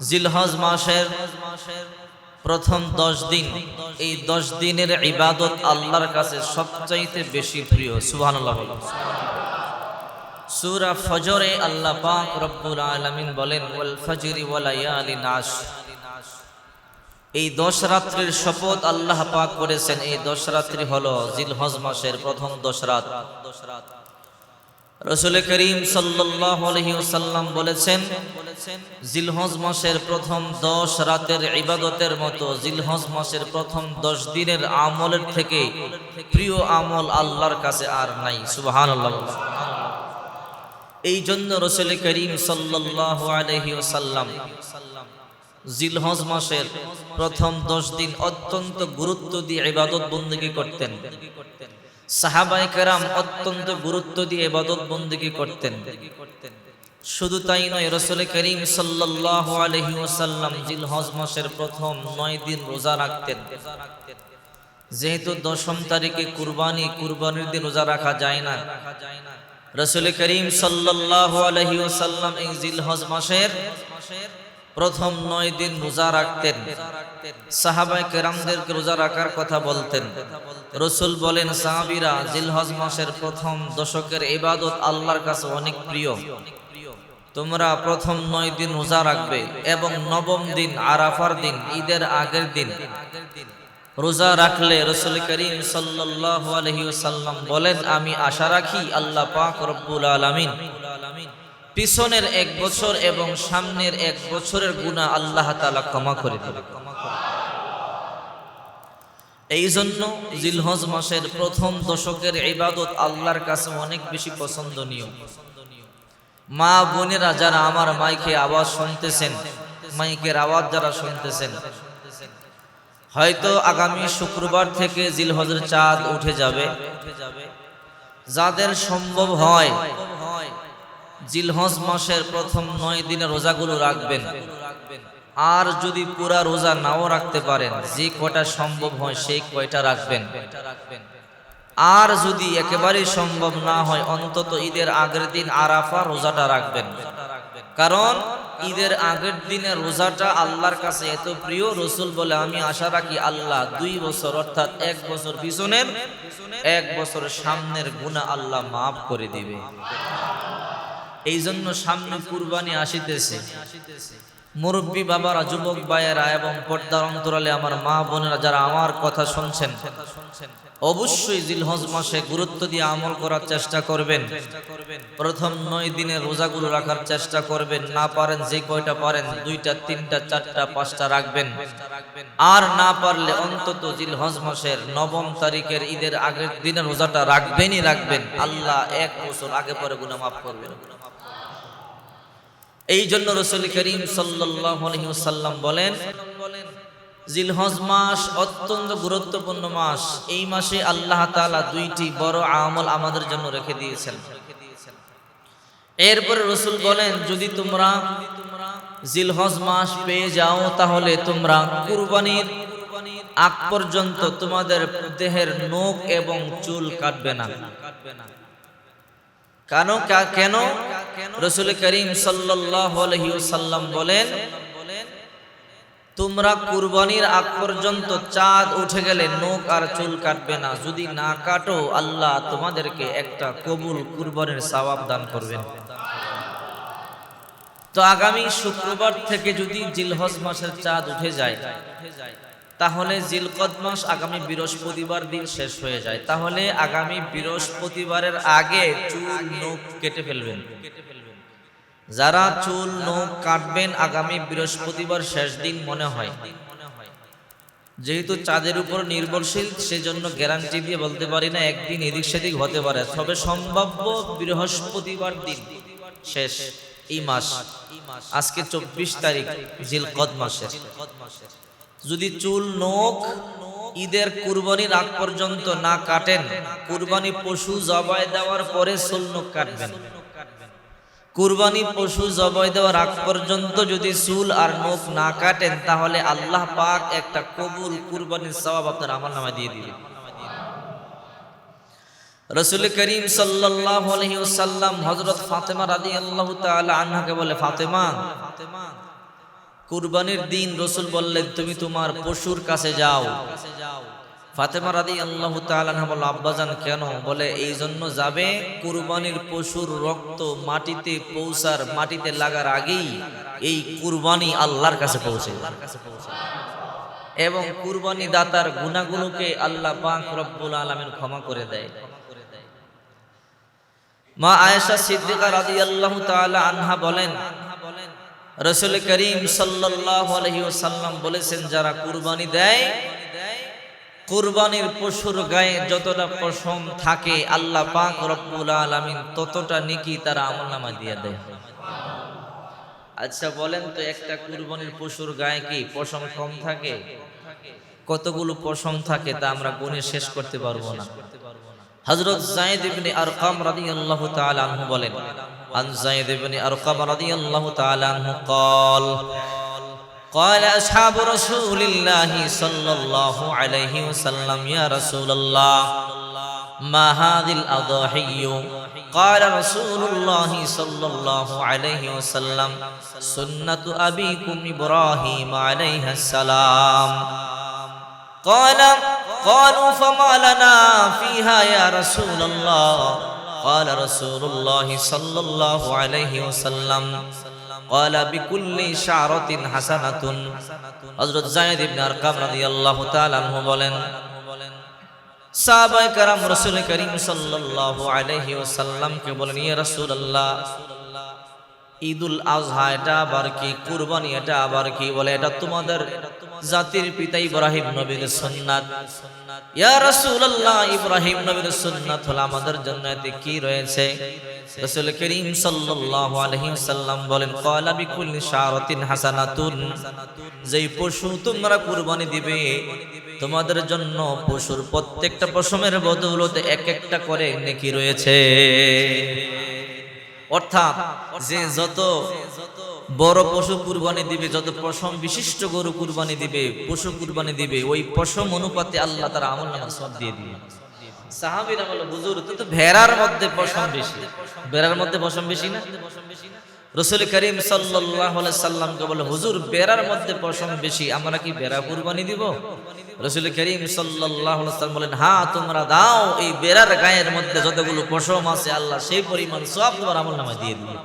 জিলহজ মাসের প্রথম দশ দিন। এই দশ দিনের ইবাদত আল্লাহর কাছে সবচাইতে বেশি প্রিয়। বলো সূরা ফজরে আল্লাহ পাক রব্বুল আলামিন বলেন, ওয়াল ফজরি ওয়া লায়ালিন আশ এই দশ রাত্রির শপথ আল্লাহ পাক করেছেন। এই দশ রাত্রি হলো জিলহজ মাসের প্রথম দশ রাত দশ রাত। রসুল করিম ওয়াসাল্লাম বলেছেন, জিলহজ মাসের প্রথম দশ রাতের ইবাদতের মতো জিলহজ মাসের প্রথম দশ দিনের আমলের থেকে প্রিয় আমল আল্লাহর কাছে আর নাই। সুবহানাল্লাহ। এই জন্য রসুল করিম সাল্লাল্লাহু আলাইহি ওয়াসাল্লাম জিলহজ মাসের প্রথম দশ দিন অত্যন্ত গুরুত্ব দিয়ে ইবাদত বন্দিগি করতেন। অত্যন্ত গুরুত্ব দিয়ে বন্দিগি করতেন। শুধু তাই নয়, রসুল করিম ওয়াসাল্লাম জিলহজ মাসের প্রথম নয় দিন রোজা রাখতেন। যেহেতু দশম তারিখে কুরবানি, কুরবানির দিন রোজা রাখা যায় না। রসুল করিম আলাইহি ওয়াসাল্লাম এই জিলহজ মাসের প্রথম নয় দিন রোজা রাখতেন। সাহাবাই কেরামদেরকে রোজা রাখার কথা বলতেন। রসুল বলেন, সাহাবিরা জিলহজ মাসের প্রথম দশকের ইবাদত আল্লাহর কাছে অনেক প্রিয়। তোমরা প্রথম নয় দিন রোজা রাখবে এবং নবম দিন আরাফার দিন, ঈদের আগের দিন। রোজা রাখলে রসুল করিম সাল্লাল্লাহু আলাইহি ওয়াসাল্লাম বলেন, আমি আশা রাখি আল্লাহ পাক রব্বুল আলামিন পিছনের এক বছর এবং সামনের এক বছরের গুনাহ আল্লাহ তালা ক্ষমা করে দেবে। এই জন্য জিলহজ মাসের প্রথম দশকের ইবাদত আল্লাহর কাছে অনেক বেশি পছন্দনীয়। মা বোনেরা যারা আমার মাইকে আওয়াজ শুনতেছেন, মাইকের আওয়াজ যারা শুনতেছেন, হয়তো আগামী শুক্রবার থেকে জিলহজের চাঁদ উঠে যাবে। যাদের সম্ভব হয় জিলহজ মাসের প্রথম নয় দিনে রোজাগুলো রাখবেন। আর যদি পুরা রোজা নাও রাখতে পারেন, যে কয়টা সম্ভব হয় সেই কয়টা রাখবেন। আর যদি একেবারেই সম্ভব না হয়, অন্তত ঈদের আগের দিন আরাফা রোজাটা রাখবেন। কারণ ঈদের আগের দিনে রোজাটা আল্লাহর কাছে এত প্রিয় রসুল বলে আমি আশা রাখি আল্লাহ দুই বছর, অর্থাৎ এক বছর পিছনের, এক বছর সামনের গুণা আল্লাহ মাফ করে দিবে। এই জন্য সামনে কুরবানি আসিতেছে। মুরব্বী বাবারা, যুবক ভাইয়েরা এবং পর্দার অন্তরালে আমার মা বোনেরা যারা আমার কথা শুনছেন, অবশ্যই জিলহজ মাসে গুরুত্ব দিয়ে আমল করার চেষ্টা করবেন। প্রথম নয় দিনের রোজাগুলো রাখার চেষ্টা করবেন। না পারেন, যে কয়টা পারেন, দুইটা, তিনটা, চারটা, পাঁচটা রাখবেন। আর না পারলে অন্তত জিলহজ মাসের নবম তারিখের ঈদের আগের দিনের রোজাটা রাখবেনই রাখবেন। আল্লাহ এক বছর আগে পরে গুণা মাফ করবেন। এই জন্য রসুল করিম সাল্লাম বলেন, জিলহজ মাস অত্যন্ত গুরুত্বপূর্ণ মাস। এই মাসে আল্লাহ তাআলা দুইটি বড় আমল আমাদের জন্য রেখে দিয়েছেন। এরপরে রসুল বলেন, যদি তোমরা জিলহজ মাস পেয়ে যাও, তাহলে তোমরা কুরবানির আগ পর্যন্ত তোমাদের দেহের নখ এবং চুল কাটবে না। কেন কেন? রসুল করিম সাল্লাম বলেন, তোমরা কুরবানির আগ পর্যন্ত চাঁদ উঠে গেলে নখ আর চুল কাটবে না। যদি না কাটো, আল্লাহ তোমাদেরকে একটা কবুল কুরবানির সওয়াব দান করবেন। তো আগামী শুক্রবার থেকে যদি জিলহজ মাসের চাঁদ উঠে যায় তাহলে জিলকদ মাস আগামী বৃহস্পতিবার দিন শেষ হয়ে যায়। তাহলে আগামী বৃহস্পতিবারের আগে চুল, নখ কেটে ফেলবেন। যারা চুল, নখ কাটবেন, আগামী বৃহস্পতিবার শেষ দিন মনে হয়। যেহেতু চাঁদের উপর নির্ভরশীল, সেজন্য গ্যারান্টি দিয়ে বলতে পারি না, একদিন এদিক সেদিক হতে পারে। তবে সম্ভাব্য বৃহস্পতিবার দিন শেষ এই মাস। আজকে চব্বিশ তারিখ, জিলকদ মাসের। যদি চুল, নখ ঈদের কুরবানির আগ পর্যন্ত না কাটেন, কুরবানি পশু জবাই দেওয়ার পরে চুল, নখ কাটবেন। কুরবানি পশু জবাই দেওয়ার আগ পর্যন্ত যদি চুল আর নখ না কাটেন, তাহলে আল্লাহ পাক একটা কবুল কুরবানির সওয়াব আপনার আমার নামে দিয়ে দিবে। রসুল করিম সাল্লাল্লাহু আলাইহি ওয়াসাল্লাম হযরত ফাতেমা রাদিয়াল্লাহু তাআলা আনহাকে বলে ফাতেমা ফাতেমা কুরবানির দিন রসুল বললেন, তুমি তোমার পশুর কাছে যাও। ফাতেমা রাদি আল্লাহ তাআলা বলল, আব্বাজান, কেন? বলে এই জন্য যাবে কুরবানির পশুর রক্ত মাটিতে পৌঁছার, মাটিতে লাগার আগেই এই কুরবানি আল্লাহর কাছে পৌঁছে এবং কুরবানি দাতার গুণাগুলোকে আল্লাহ পাক রব্বুল আলামিন ক্ষমা করে দেয়। মা আয়েশা সিদ্দিকা রাদিয়াল্লাহু তাআলা আনহা বলেন রসুল করিম আলাইহি বলেছেন, যারা কুরবানি দেয়, কুরবানির পশুর গায়ে যতটা পশম থাকে, আল্লাহ পাক রব্বুল আলামিন ততটা নেকি তারা আমলনামা দিয়ে দেয়। আচ্ছা বলেন তো একটা কুরবানির পশুর গায়ে কি পশম কম থাকে? কতগুলো পশম থাকে তা আমরা গুণে শেষ করতে পারব না। হযরত যায়েদ ইবনে আরকাম রাদিয়াল্লাহু তাআলা আনহু عن زيد بن أرقم رضي الله تعالى عنه قال قال أصحاب رسول الله صلى الله عليه وسلم يا رسول الله ما هذه الأضاحي قال رسول الله صلى الله عليه وسلم سنة أبيكم إبراهيم عليه السلام قال قالوا فما لنا فيها يا رسول الله قال رسول الله صلى الله عليه وسلم قال بكل شعرة حسنة হযরত যায়েদ ইবনে আরকাম রাদিয়াল্লাহু তাআলা আনহু বলেন সাহাবায়ে کرام রাসূল করিম সাল্লাল্লাহু আলাইহি ওয়াসাল্লামকে বলেন ইয়া রাসূলুল্লাহ ঈদুল আজহা এটা আবার কি কুরবানি এটা আবার কি বলে এটা তোমাদের জাতির পিতা ইব্রাহিম নবীর সুন্নাত। ইয়া রাসূলুল্লাহ, ইব্রাহিম নবীর সুন্নাত হলো আমাদের জন্য এতে কি রয়েছে? রাসূল করিম সাল্লাল্লাহু আলাইহি বলেন, ক্বালা বিকুল্লি শারাতিন হাসানাতুন। যেই পশু তোমরা কুরবানি দিবে, তোমাদের জন্য পশুর প্রত্যেকটা পশমের বদৌলতে এক একটা করে নেকি রয়েছে। অর্থাৎ, যে যত বড় পশু কুরবানি দিবে, যত পশম বিশিষ্ট গরু কুরবানি দিবে, পশু কুরবানি দিবে, ওই পশম অনুপাতে আল্লাহ তার আমল নামা সব দিয়ে দিবে। সাহাবীরা বলে, হুজুর, তো ভেড়ার মধ্যে পশম বেশি। ভেড়ার মধ্যে পশম বেশি না? রসুল করিম সাল্লামকে বলে, হুজুর বেড়ার মধ্যে পশম বেশি, আমরা কি বেড়া কুরবানি দিব? রসুল করিম সাল্লাম বলেন হ্যাঁ তোমরা দাও, এই বেড়ার গায়ের মধ্যে যতগুলো পশম আছে, আল্লাহ সেই পরিমাণ সব তোমার আমল নামা দিয়ে দিবে।